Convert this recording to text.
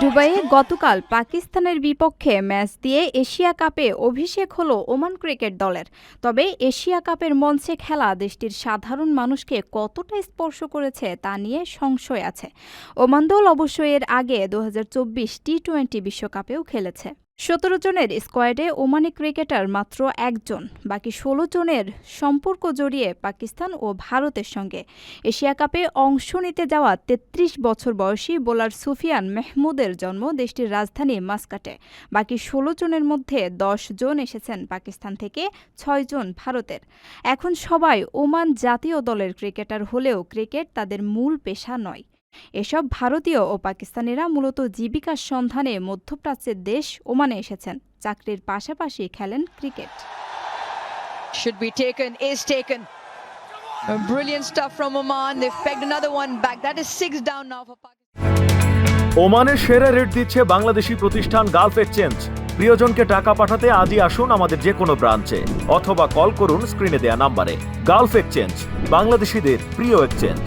দুবাইয়ে গতকাল পাকিস্তানের বিপক্ষে ম্যাচ দিয়ে এশিয়া কাপে অভিষেক হলো ওমান ক্রিকেট দলের। তবে এশিয়া কাপের মঞ্চে খেলা দেশটির সাধারণ মানুষকে কতটা স্পর্শ করেছে তা নিয়ে সংশয় আছে। ওমান দল অবশ্য এর আগে দু হাজার চব্বিশ টি টোয়েন্টি বিশ্বকাপেও খেলেছে। সতেরো জনের স্কোয়াডে ওমানি ক্রিকেটার মাত্র একজন, বাকি ষোলো জনের সম্পর্ক জড়িয়ে পাকিস্তান ও ভারতের সঙ্গে। এশিয়া কাপে অংশ নিতে যাওয়া ৩৩ বছর বয়সী বোলার সুফিয়ান মেহমুদের জন্ম দেশটির রাজধানী মাস্কাটে। বাকি ষোলো জনের মধ্যে দশ জন এসেছেন পাকিস্তান থেকে, ছয় জন ভারতের। এখন সবাই ওমান জাতীয় দলের ক্রিকেটার হলেও ক্রিকেট তাদের মূল পেশা নয়। এসব ভারতীয় ও পাকিস্তানিরা মূলত জীবিকার সন্ধানে মধ্যপ্রাচ্যের দেশ ওমানে এসেছেন চাকরির পাশাপাশি খেলেন cricket should be taken, is taken. Uh, Brilliant stuff from Oman. They've pegged another one back. That is six down now for Pakistan. ওমানের সেরা রেট দিচ্ছে বাংলাদেশি প্রতিষ্ঠান গালফ এক্সচেঞ্জ প্রিয়জনকে টাকা পাঠাতে আজই আসুন আমাদের যে কোনো ব্রাঞ্চে অথবা কল করুন স্ক্রিনে দেয়া নাম্বারে গালফ এক্সচেঞ্জ বাংলাদেশিদের প্রিয় এক্সচেঞ্জ